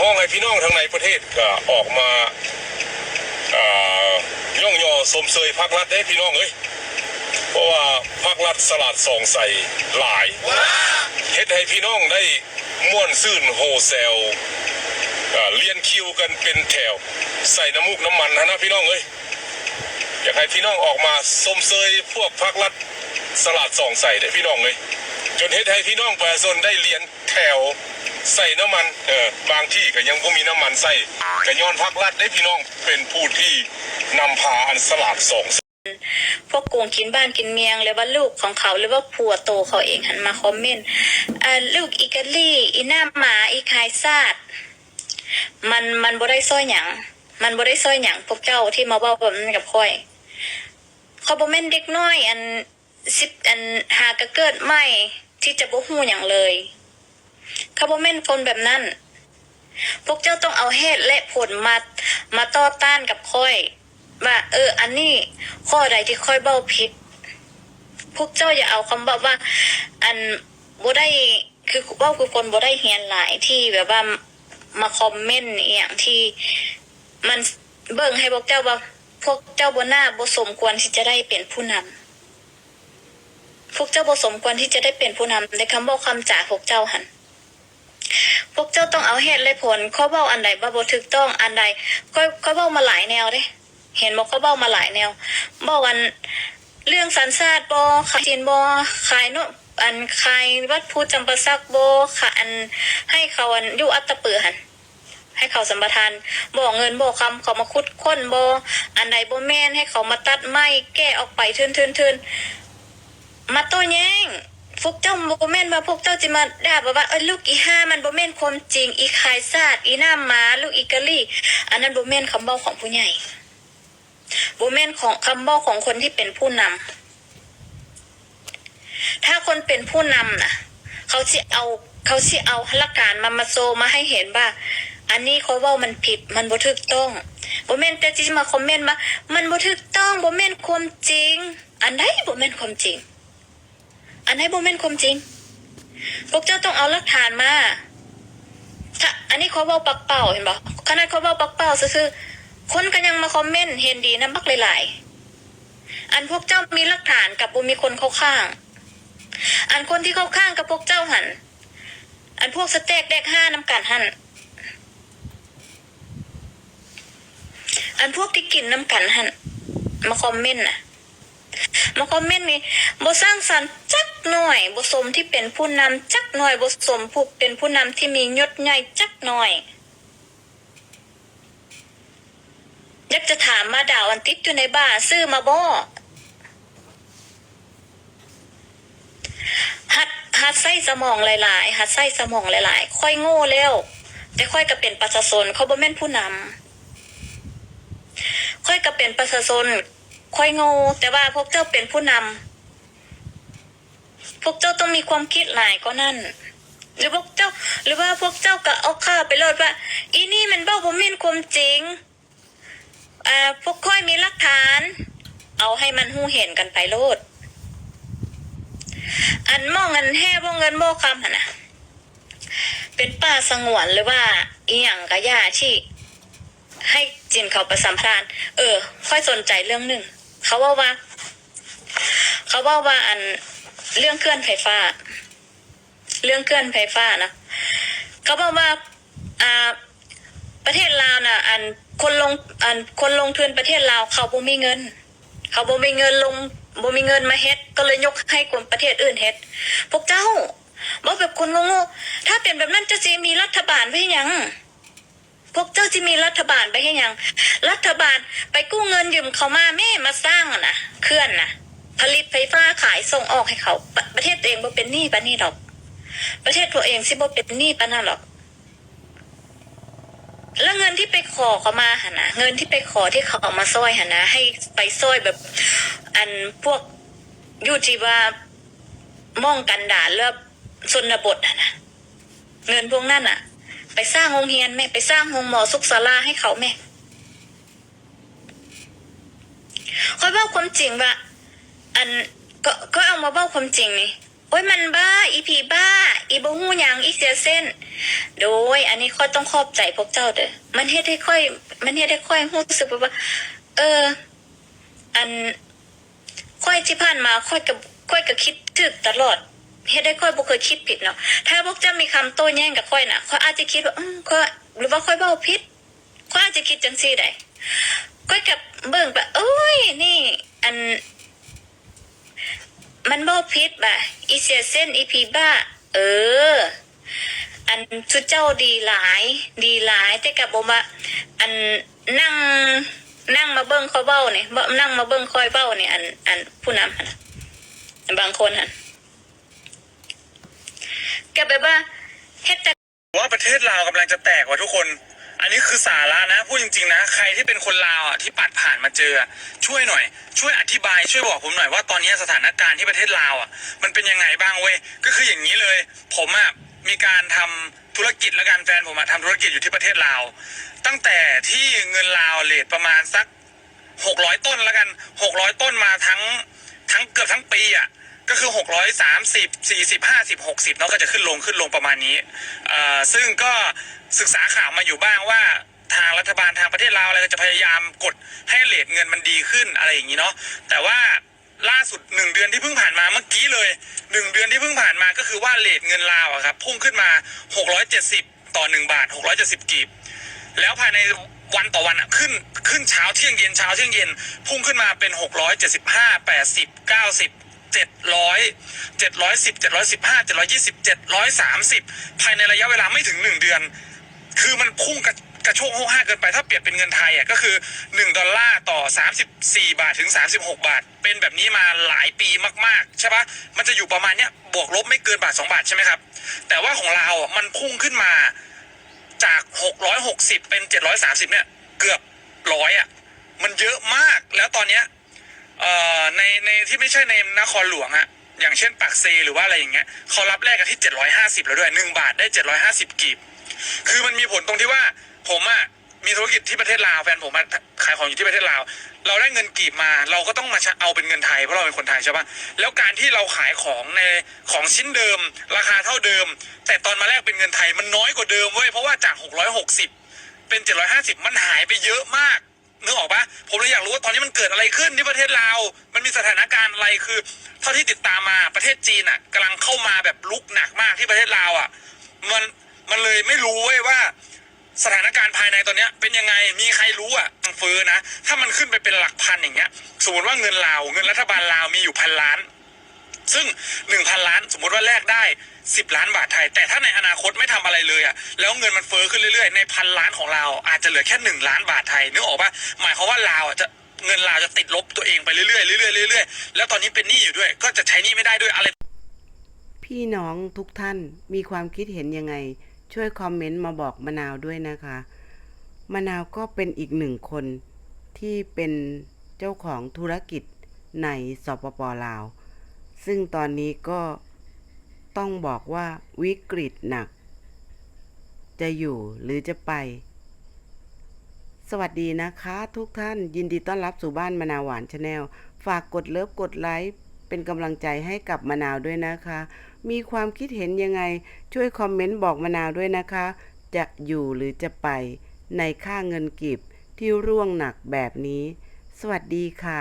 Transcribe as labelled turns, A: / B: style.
A: ห้องให้พี่น้องทางในประเทศก็ออกมาย่องยอสมเสยพักรัฐได้พี่น้องเอ้ยเพราะว่าพักรัฐสลัดสองใส่หลายเฮ็ดให้พี่น้องได้ม่วนซื่นโฮเซลเลียนคิวกันเป็นแถว ใส่น้ำมูกน้ำมันนะนะพี่น้องเอ้ยอยากให้พี่น้องออกมาสมเสยพวกพักรัฐสลัดสองใส่ได้พี่น้องเลยจนเฮ็ดให้พี่น้องประชาชนได้เรียนแถว ใส่น้ำมันเออบางที่ก็ยังบ่มีน้ำมันใส่ก็ย้อนพักรัฐได้พี่น้องเป็นผู้ที่นำพาอันสลาดสอง
B: พวกโกงกินบ้านกินเมียงหรือว่าลูกของเขาหรือว่าผัวโตเขาเองหันมาคอมเมนต์อ่าลูกอีกาลี่อีหน้าหมาอีคายซาดมันมันบ่ได้ซ้อยหยังมันบ่ได้ซ้อยหยังพวกเจ้าที่มาเว้าแบบนั้นกับค่อยเขาบ่แม่นเด็กน้อย อันสิบอันหากระเกิดใหม่ที่จะบ่ฮู้หยังเลย ขาบ่แม่นคนแบบนั้น พวกเจ้าต้องเอาเหตุและผลมามาต่อต้านกับค่อย ว่า เออ อันนี้ข้อใดที่ค่อยเบ้าผิดพวกเจ้าอย่าเอาคำว่าว่า อันบ่ได้คือเว่าคือคนบ่ได้เฮียนหลายที่แบบว่ามาคอมเมนต์อย่างที่มันเบิ่งให้พวกเจ้าว่าพวกเจ้าบนหน้าบ่สมควรที่จะได้เป็นผู้นำพวกเจ้าบ่สมควรที่จะได้เป็นผู้นำในคำบอกคำจ่าพวกเจ้าหัน พวกเจ้าต้องเอาเหตุและผลข้อเบ้าอันใดบ่บ่ถูกต้องอันใดค่อยค่อเบ้ามาหลายแนวเด้เห็นบอกเขาเบ้ามาหลายแนวบอกวันเรื่องสันซาดบอขายจีนบอขายโนอันขายวัดพูจำปาสักบอขายอันให้เขาอันอยุอัตตะเปือหันให้เขาสัมปทานบอกเงินบอกคำเขามาคุดค้นบออันใดบอแม่นให้เขามาตัดไม้แก้ออกไปทืนทืนทืนมาโต้แย้ง พวกเจ้าโบแม่นว่าพวกเจ้าจะมาด่าบอกว่าเออลูกอีห้ามันโบแม่นความจริง อีขายซาดอีหน้าหมาลูกอีกะลี่ อันนั้นโบแม่นคำเบ้าของผู้ใหญ่โบแมนของคำบอกของคนที่เป็นผู้นำถ้าคนเป็นผู้นำนะเขาสิเอาเขาสิเอาหลักการมามาโซมาให้เห็นว่า อันนี้เขาเว่ามันผิดมันบ่ถูกต้องโบแมนแต่ที่จะมาคอมเมนต์มา มันบ่ถูกต้องโบแมนความจริง อันไหนโบแมนความจริง อันไหนโบแมนความจริง พวกเจ้าต้องเอาหลักฐานมา ถ้า อันนี้เขาเว่าปักเป่าเห็นปะขนาดเขาเว่าปักเป่าซื่อคนก็ยังมาคอมเมนต์เห็นดีนะบักหลายๆ อันพวกเจ้ามีหลักฐานกับบุมีคนเข้าข้าง อันคนที่เข้าข้างกับพวกเจ้าหัน อันพวกสเต็กแดกห้าน้ำกันหัน อันพวกที่กินน้ำกันหัน มาคอมเมนต์น่ะมาคอมเมนต์นี่บ่สร้างสรรค์จัก น่อยบ่สมที่เป็นผู้นำจักหน่อยบ่สมผู้เป็นผู้นำที่มียศใหญ่จักหน่อยอยากจะถามมาด่าวันติดอยู่ในบ้านซื้อมาบ่หัดหัดใส่สมองหลายๆหัดใส่สมองหลายๆ ค่อยโง่แล้วแต่ค่อยก็เป็นประชาชนเขาบ่แม่นผู้นำค่อยก็เป็นประชาชนค่อยโง่แต่ว่าพวกเจ้าเป็นผู้นำ พวกเจ้าต้องมีความคิดหลายก็นั่น หรือพวกเจ้า หรือว่าพวกเจ้าก็เอาข้าไปโลดว่า อีนี่มันเบ้าบ่แม่นความจริงอ่าพวกค่อยมีหลักฐาน เอาให้มันหู้เห็นกันไปโลด อันมองเงินแห่บ่เงินโมคำหันนะเป็นป่าสงวนหรือว่าอีหยังกะย่าที่ให้จินเขาประสัมพานเออ ค่อยสนใจเรื่องหนึ่ง เขาว่าว่า เขาว่าว่าอัน เรื่องเคลื่อนไฟฟ้า เรื่องเคลื่อนไฟฟ้านะเขาบอกว่าอ่าประเทศลาวน่ะ อันคนลงอันคนลงทุนประเทศลาวเขาบ่มีเงิน เขาบ่มีเงินลงบ่มีเงินมาเฮ็ด ก็เลยยกให้คนประเทศอื่นเฮ็ด พวกเจ้าบ่แบบคนโง่ๆถ้าเป็นแบบนั้นจะสิมีรัฐบาลไว้หยัง พวกเจ้าจะมีรัฐบาลไปให้ยัง รัฐบาลไปกู้เงินยืมเขามาแม่มาสร้างอะนะเคลื่อนนะ ผลิตไฟฟ้าขายส่งออกให้เขา ประประเทศตัวเองบ่เป็นหนี้ปานนี้ดอก ประเทศตัวเองสิบ่เป็นหนี้ปานนั้นหรอก แล้วเงินที่ไปขอเขามาหนนะเงินที่ไปขอที่เขาเอามาซ้อยหนนะให้ไปซ้อยแบบ อันพวกยูทีว่าม่องกันด่าเลือบชนบทหนนะเงินพวกนั้นอะไปสร้างโรงเรียนแม่ไปสร้างโรงหมอสุขศาลาให้เขาแม่ค่อยเบ้าความจริงว่า อันก็ก็เอามาเบ้าความจริงนี่โอ้ยมันบ้า อีผีบ้า อีบ่ฮู้ยังอีเสียเส้น โดย อันนี้ค่อยต้องขอบใจพวกเจ้าเด้อมันเฮ็ดให้ค่อย มันเฮ็ดให้ค่อยรู้สึกว่า เออ อันค่อยที่ผ่านมาค่อยกับค่อยก็คิดถึกตลอดเฮ็ดได้ค่อยบ่เคยคิดผิดเนาะถ้าพวกเจ้ามีคำโต้แย้งกับค่อยน่ะค่อยอาจจะคิดว่าอืมค่อยหรือว่าค่อยเว้าผิดค่อยอาจจะคิดจังซี่ได้ค่อยกับเบิ่งไปโอ้ยนี่ อัน มันบ่ผิดบ่ะอีเสียเส้นอีพีบ้า เออ อันชุดเจ้าดีหลาย ดีหลาย แต่กับบ่มาอันนั่งนั่งมาเบิ่งเขาเบ้าเนี่ยนั่งมาเบิ่งคอยเบ้าเนี่ยอันอันผู้นำหั่นะบางคนหั่นก็แบบว่าเฮ็ดแต่
C: ว่าประเทศลาวกำลังจะแตกว่ะทุกคน อันนี้คือสาระนะพูดจริงๆนะ ใครที่เป็นคนลาวอะที่ปัดผ่านมาเจอ ช่วยหน่อย ช่วยอธิบายช่วยบอกผมหน่อยว่าตอนนี้สถานการณ์ที่ประเทศลาวอะมันเป็นยังไงบ้างเว้ยก็คืออย่างนี้เลย ผมอะมีการทำธุรกิจและการแฟนผมอะทำธุรกิจอยู่ที่ประเทศลาว ตั้งแต่ที่เงินลาวเลทประมาณสักหกร้อยต้นแล้วกันหกร้อยต้นมาทั้งทั้งเกือบทั้งปีอะ ก็คือหกร้อยสามสิบสี่สิบห้าสิบหกสิบเนาะก็จะขึ้นลงขึ้นลงประมาณนี้เอ่อซึ่งก็ศึกษาข่าวมาอยู่บ้างว่าทางรัฐบาลทางประเทศลาวอะไรก็จะพยายามกดให้เลทเงินมันดีขึ้นอะไรอย่างนี้เนาะแต่ว่าล่าสุดหนึ่งเดือนที่เพิ่งผ่านมาเมื่อกี้เลยหนึ่งเดือนที่เพิ่งผ่านมาก็คือว่าเลทเงินลาวอะครับพุ่งขึ้นมาหกร้อยเจ็ดสิบต่อหนึ่งบาทหกร้อยเจ็ดสิบกีบ แล้วภายในวันต่อวันอะขึ้นขึ้นเช้าเที่ยงเย็นเช้าเที่ยงเย็น พุ่งขึ้นมาเป็นหกร้อย เจ็ดร้อยเจ็ดร้อยสิบเจ็ดร้อยสิบห้าเจ็ดร้อยยี่สิบเจ็ดร้อยสามสิบภายในระยะเวลาไม่ถึงหนึ่งเดือน คือมันพุ่งกระกระโชกโฮห้าเกินไปถ้าเปรียบเป็นเงินไทยอะก็คือหนึ่งดอลลาร์ต่อสามสิบสี่บาทถึงสามสิบหกบาท เป็นแบบนี้มาหลายปีมากๆ ใช่ปะมันจะอยู่ประมาณเนี้ยบวกลบไม่เกินบาทสองบาทใช่ไหมครับ แต่ว่าของเราอะมันพุ่งขึ้นมาจาก 660 เป็น 730 เนี่ย เกือบร้อยอะมันเยอะมากแล้วตอนเนี้ย เอ่อในในที่ไม่ใช่ในนครหลวงอะอย่างเช่นปากเซหรือว่าอะไรอย่างเงี้ยเขารับแลกกันที่ 750 แล้วด้วย1บาทได้ 750กีบ คือมันมีผลตรงที่ว่าผมอะมีธุรกิจที่ประเทศลาวแฟนผมอะขายของอยู่ที่ประเทศลาว เราได้เงินกีบมา เราก็ต้องมาเอาเป็นเงินไทยเพราะเราเป็นคนไทยใช่ปะแล้วการที่เราขายของในของชิ้นเดิม ราคาเท่าเดิม แต่ตอนมาแลกเป็นเงินไทยมันน้อยกว่าเดิมเว้ยเพราะว่าจาก 660 เป็น 750 มันหายไปเยอะมาก นึกออกปะผมเลยอยากรู้ว่าตอนนี้มันเกิดอะไรขึ้นที่ประเทศลาวมันมีสถานการณ์อะไรคือ เท่าที่ติดตามมาประเทศจีนอะกำลังเข้ามาแบบลุกหนักมากที่ประเทศลาวอะ มันมันเลยไม่รู้เว้ยว่าสถานการณ์ภายในตอนนี้เป็นยังไง มีใครรู้อะเฟ้อนะ ถ้ามันขึ้นไปเป็นหลักพันอย่างเงี้ย สมมติว่าเงินลาว เงินรัฐบาลลาวมีอยู่พันล้าน ซึ่งหนึ่งพันล้านสมมติว่าแลกได้สิบล้านบาทไทย แต่ถ้าในอนาคตไม่ทำอะไรเลยอะแล้วเงินมันเฟ้อขึ้นเรื่อยๆ ในพันล้านของเราอาจจะเหลือแค่หนึ่งล้านบาทไทยนึกออกปะหมายความว่าลาวอะจะเงินลาวจะติดลบตัวเองไปเรื่อยๆเรื่อยๆเรื่อยๆแล้วตอนนี้เป็นหนี้อยู่ด้วย ก็จะใช้หนี้ไม่ได้ด้วยอะไร
D: พี่น้องทุกท่านมีความคิดเห็นยังไง ช่วยคอมเมนต์มาบอกมะนาวด้วยนะคะมะนาวก็เป็นอีกหนึ่งคนที่เป็นเจ้าของธุรกิจในสปปลาว ซึ่งตอนนี้ก็ต้องบอกว่าวิกฤตหนัก จะอยู่หรือจะไป สวัสดีนะคะทุกท่านยินดีต้อนรับสู่บ้านมะนาวหวานชาแนลฝากกดเลิฟกดไลค์เป็นกำลังใจให้กับมะนาวด้วยนะคะ มีความคิดเห็นยังไง ช่วยคอมเมนต์บอกมะนาวด้วยนะคะ จะอยู่หรือจะไปในค่าเงินกีบที่ร่วงหนักแบบนี้ สวัสดีค่ะ